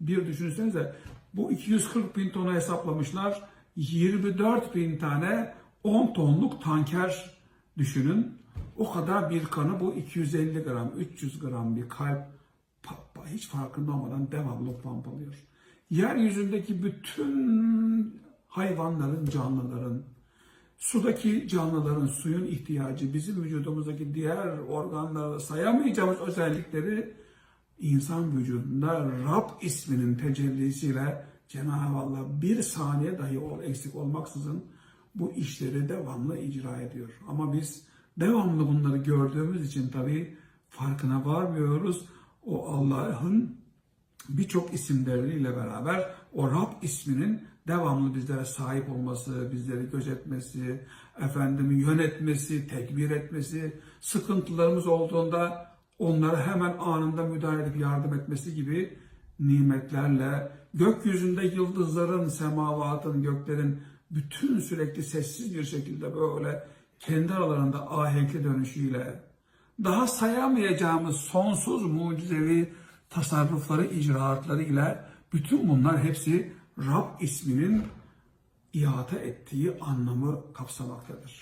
Bir düşünsenize bu 240 bin tonu hesaplamışlar. 24 bin tane 10 tonluk tanker düşünün. O kadar bir kanı bu 250 gram, 300 gram bir kalp hiç farkında olmadan devamlı pompalıyor. Yeryüzündeki bütün hayvanların, canlıların, sudaki canlıların suyun ihtiyacı, bizim vücudumuzdaki diğer organlarda sayamayacağımız özellikleri insan vücudunda Rab isminin tecellisiyle Cenab-ı Allah bir saniye dahi ol, eksik olmaksızın bu işleri devamlı icra ediyor. Ama biz devamlı bunları gördüğümüz için tabii farkına varmıyoruz. O Allah'ın birçok isimleriyle beraber o Rab isminin devamlı bizlere sahip olması, bizleri gözetmesi, efendim yönetmesi, tekbir etmesi, sıkıntılarımız olduğunda onlara hemen anında müdahale edip yardım etmesi gibi nimetlerle gökyüzünde yıldızların, semavatın, göklerin bütün sürekli sessiz bir şekilde böyle kendi aralarında ahenkli dönüşüyle daha sayamayacağımız sonsuz mucizevi tasarrufları, icraatları ile bütün bunlar hepsi Rab isminin ihata ettiği anlamı kapsamaktadır.